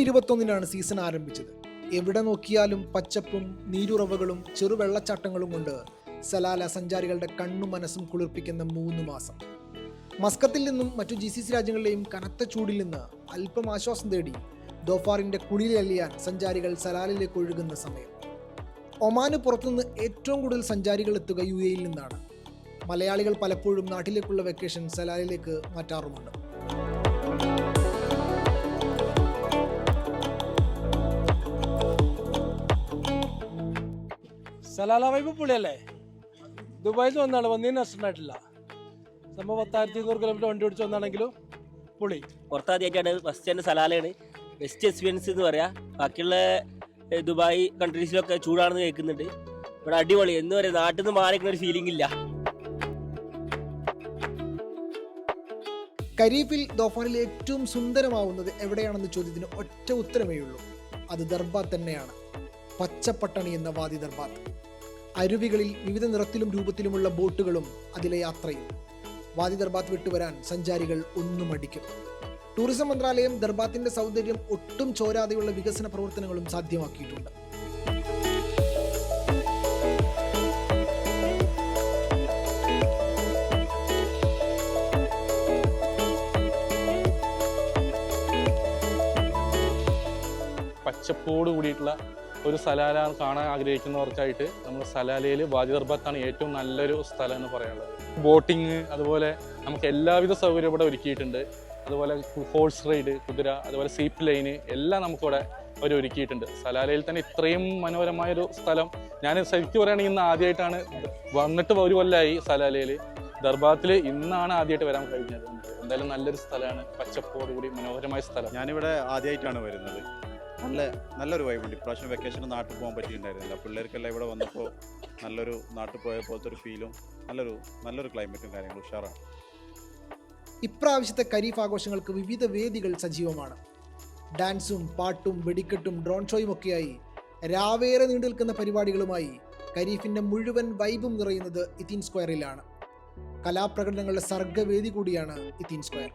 ഇരുപത്തൊന്നിനാണ് season ആരംഭിച്ചത്. എവിടെ നോക്കിയാലും പച്ചപ്പും നീരുറവുകളും ചെറുവെള്ളച്ചാട്ടങ്ങളും കൊണ്ട് സലാല സഞ്ചാരികളുടെ കണ്ണും മനസ്സും കുളിർപ്പിക്കുന്ന മൂന്ന് മാസം. മസ്കത്തിൽ നിന്നും മറ്റു ജി സി സി രാജ്യങ്ങളിലെയും കനത്ത ചൂടിൽ നിന്ന് അല്പം ആശ്വാസം തേടി ദോഫാറിന്റെ കുളിയിലലിയാൻ സഞ്ചാരികൾ സലാലിലേക്ക് ഒഴുകുന്ന സമയം. ഒമാന് പുറത്തുനിന്ന് ഏറ്റവും കൂടുതൽ സഞ്ചാരികൾ എത്തുക യു എയിൽ നിന്നാണ്. മലയാളികൾ പലപ്പോഴും നാട്ടിലേക്കുള്ള വെക്കേഷൻ സലാലിലേക്ക് മാറ്റാറുമുണ്ട്. സലാല വൈബ് പുള്ളിയല്ലേ? ദുബായിൽ നിന്ന് വന്നാണ് വന്നതിന് നഷ്ടമായിട്ടില്ല. സംഭവം പത്തായിരത്തി ഇരുന്നൂറ് കിലോമീറ്റർ വണ്ടി ഓടിച്ച് വന്നാണെങ്കിലും പുളി. പുറത്താദ്യമായിട്ടാണ് ഫസ്റ്റ് തന്നെ സലാലയാണ്. ബെസ്റ്റ് എക്സ്പീരിയൻസ് എന്ന് പറയാം. ബാക്കിയുള്ള ദുബായ് കൺട്രീസിലൊക്കെ ചൂടാണെന്ന് കേൾക്കുന്നുണ്ട്. ഇവിടെ അടിപൊളി. എന്ന് പറയാം നാട്ടിൽ നിന്ന് മാറിക്കുന്ന ഒരു ഫീലിംഗ് ഇല്ല. കരീഫിൽ ദോഫാനിൽ ഏറ്റവും സുന്ദരമാവുന്നത് എവിടെയാണെന്ന ചോദ്യത്തിന് ഒറ്റ ഉത്തരമേ ഉള്ളൂ അത് ദർബാത്ത് തന്നെയാണ്. പച്ചപ്പട്ടണി എന്ന വാദി ദർബാത്ത്. അരുവികളിൽ വിവിധ നിറത്തിലും രൂപത്തിലുമുള്ള ബോട്ടുകളും അതിലെ യാത്രയും. വാദി ദർബാത്ത് വിട്ടുവരാൻ സഞ്ചാരികൾ ഒന്നും അടിക്കും ടൂറിസം മന്ത്രാലയം ദർബാത്തിന്റെ സൗന്ദര്യം ഒട്ടും ചോരാതെയുള്ള വികസന പ്രവർത്തനങ്ങളും സാധ്യമാക്കിയിട്ടുണ്ട്. പച്ചപ്പോട് കൂടിയിട്ടുള്ള ഒരു സലാല കാണാൻ ആഗ്രഹിക്കുന്നവർക്കായിട്ട് നമ്മൾ സലാലയിൽ ബാജിദർബത്താണ് ഏറ്റവും നല്ലൊരു സ്ഥലം എന്ന് പറയാനുള്ളത്. ബോട്ടിങ് അതുപോലെ നമുക്ക് എല്ലാവിധ സൗകര്യം ഇവിടെ ഒരുക്കിയിട്ടുണ്ട്. അതുപോലെ ഹോഴ്സ് റൈഡ് കുതിര അതുപോലെ സീപ്പ് ലൈന് എല്ലാം നമുക്കിവിടെ അവർ ഒരുക്കിയിട്ടുണ്ട്. സലാലയിൽ തന്നെ ഇത്രയും മനോഹരമായൊരു സ്ഥലം. ഞാൻ ശരിക്കും പറയുകയാണെങ്കിൽ ഇന്ന് ആദ്യമായിട്ടാണ് വന്നിട്ട് ഒരു കൊല്ലമായി സലാലയിൽ ദർബാത്തിൽ ഇന്നാണ് ആദ്യമായിട്ട് വരാൻ കഴിഞ്ഞത്. എന്തായാലും നല്ലൊരു സ്ഥലമാണ്. പച്ചപ്പോടുകൂടി മനോഹരമായ സ്ഥലം. ഞാനിവിടെ ആദ്യമായിട്ടാണ് വരുന്നത്. നല്ല നല്ലൊരു വൈബുണ്ട് ഇപ്രാവശ്യം വെക്കേഷന് നാട്ടിൽ പോകാൻ പറ്റിയിട്ടുണ്ടായിരുന്നില്ല. പിള്ളേർക്കെല്ലാം ഇവിടെ വന്നപ്പോൾ നല്ലൊരു നാട്ടിൽ പോയ പോലത്തെ ഒരു ഫീലും നല്ലൊരു നല്ലൊരു ക്ലൈമറ്റും കാര്യങ്ങളും ഉഷാറാണ്. ഇപ്രാവശ്യത്തെ ഖരീഫ് ആഘോഷങ്ങൾക്ക് വിവിധ വേദികൾ സജീവമാണ്. ഡാൻസും പാട്ടും വെടിക്കെട്ടും ഡ്രോൺ ഷോയും ഒക്കെയായി രാവേറെ നീണ്ടു നിൽക്കുന്ന പരിപാടികളുമായി ഖരീഫിന്റെ മുഴുവൻ വൈബും നിറയുന്നത് ഇത്തീൻ സ്ക്വയറിലാണ് കലാപ്രകടനങ്ങളുടെ സർഗവേദി കൂടിയാണ് ഇത്തീൻ സ്ക്വയർ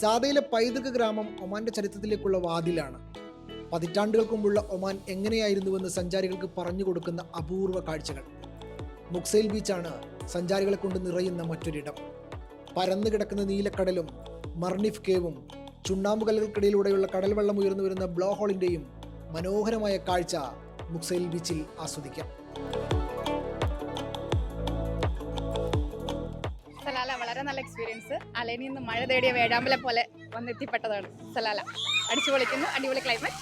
സാദയിലെ പൈതൃക ഗ്രാമം ഒമാന്റെ ചരിത്രത്തിലേക്കുള്ള വാതിലാണ്. പതിറ്റാണ്ടുകൾക്ക് മുമ്പുള്ള ഒമാൻ എങ്ങനെയായിരുന്നുവെന്ന് സഞ്ചാരികൾക്ക് പറഞ്ഞു കൊടുക്കുന്ന അപൂർവ കാഴ്ചകൾ. മുക്സൈൽ ബീച്ചാണ് സഞ്ചാരികളെ കൊണ്ട് നിറയുന്ന മറ്റൊരിടം. പരന്നു കിടക്കുന്ന നീലക്കടലും മർണിഫ് കേവും ചുണ്ണാമ്പുകല്ലുകൾക്കിടയിലൂടെയുള്ള കടൽ വെള്ളം ഉയർന്നു വരുന്ന ബ്ലോ ഹോളിന്റെയും മനോഹരമായ കാഴ്ച മുക്സൈൽ ബീച്ചിൽ ആസ്വദിക്കാം. സലാല എക്സ്പീരിയൻസ് അലയിൽ നിന്ന് മഴ തേടിയ വേഴാമ്പലെ പോലെ വന്നെത്തിപ്പെട്ടതാണ് സലാല. അടിച്ചു പൊളിക്കുന്നു അടിപൊളി ക്ലൈമറ്റ്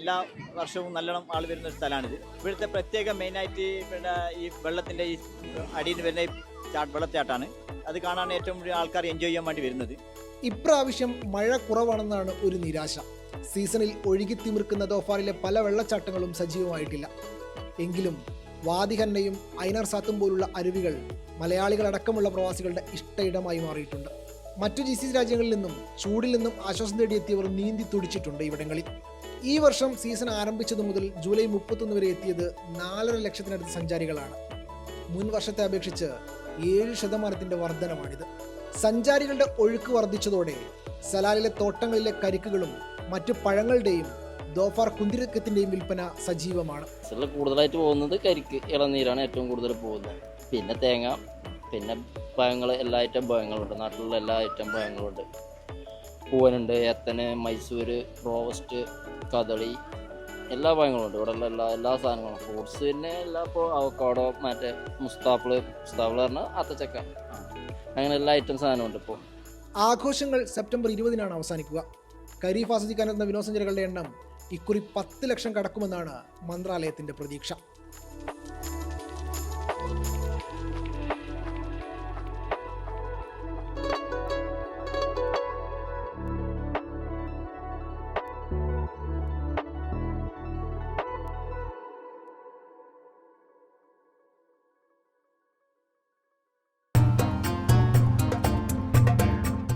എല്ലാ വർഷവും നല്ലോണം ആൾ വരുന്ന ഒരു സ്ഥലമാണിത്. ഇവിടുത്തെ പ്രത്യേക മെയിനായിട്ട് പിന്നെ ഈ വെള്ളത്തിന്റെ ഈ അടിയിൽ വരുന്ന ഈ ചാട്ട് വെള്ളച്ചാട്ടാണ് അത് കാണാൻ ഏറ്റവും കൂടുതൽ ആൾക്കാർ എൻജോയ് ചെയ്യാൻ വേണ്ടി വരുന്നത്. ഇപ്രാവശ്യം മഴ കുറവാണെന്നാണ് ഒരു നിരാശ. സീസണിൽ ഒഴുകി തിമിർക്കുന്ന ദോഫാറിലെ പല വെള്ളച്ചാട്ടങ്ങളും സജീവമായിട്ടില്ല. എങ്കിലും വാദിഹന്നയും ഐനർ സാത്തും പോലുള്ള അരുവികൾ മലയാളികളടക്കമുള്ള പ്രവാസികളുടെ ഇഷ്ട ഇടമായി മാറിയിട്ടുണ്ട്. മറ്റു ജി സി രാജ്യങ്ങളിൽ നിന്നും ചൂടിൽ നിന്നും ആശ്വാസം തേടിയെത്തിയവർ നീന്തി തുടിച്ചിട്ടുണ്ട് ഇവിടങ്ങളിൽ. ഈ വർഷം സീസൺ ആരംഭിച്ചതു മുതൽ ജൂലൈ മുപ്പത്തൊന്ന് വരെ എത്തിയത് നാലര ലക്ഷത്തിനടുത്ത് സഞ്ചാരികളാണ്. മുൻ വർഷത്തെ അപേക്ഷിച്ച് ഏഴ് ശതമാനത്തിന്റെ വർധനമാണിത്. സഞ്ചാരികളുടെ ഒഴുക്ക് വർദ്ധിച്ചതോടെ സലാലിലെ തോട്ടങ്ങളിലെ കരിക്കുകളും മറ്റു പഴങ്ങളുടെയും ദോഫാർ കുന്തിരക്കത്തിന്റെയും വിൽപ്പന സജീവമാണ്. കൂടുതലായിട്ട് പോകുന്നത് കരിക്ക് ഇളനീരാണ് ഏറ്റവും കൂടുതൽ പോകുന്നത്. പിന്നെ തേങ്ങ പിന്നെ പഴങ്ങൾ എല്ലാ ഐറ്റം പഴങ്ങളുണ്ട്. നാട്ടിലുള്ള എല്ലാ ഐറ്റം പഴങ്ങളുണ്ട്. പൂവനുണ്ട് ഏത്തന് മൈസൂർ റോസ്റ്റ് കദളി എല്ലാ പഴങ്ങളും ഉണ്ട് ഇവിടെ എല്ലാ എല്ലാ സാധനങ്ങളും. ഫ്രൂട്ട്സ് പിന്നെ എല്ലാ ഇപ്പോൾ അവക്കാടോ മറ്റേ മുസ്താപ്പിൾ മുസ്താപ്പിൾ പറഞ്ഞാൽ അത്തച്ചക്ക. അങ്ങനെ എല്ലാ ഐറ്റം ഉണ്ട് ഇപ്പോൾ ആഘോഷങ്ങൾ സെപ്റ്റംബർ ഇരുപതിനാണ് അവസാനിക്കുക. ഖരീഫ് ആസ്വദിക്കാനെത്തുന്ന വിനോദസഞ്ചാരികളുടെ എണ്ണം ഇക്കുറി പത്ത് ലക്ഷം കടക്കുമെന്നാണ് മന്ത്രാലയത്തിന്റെ പ്രതീക്ഷ.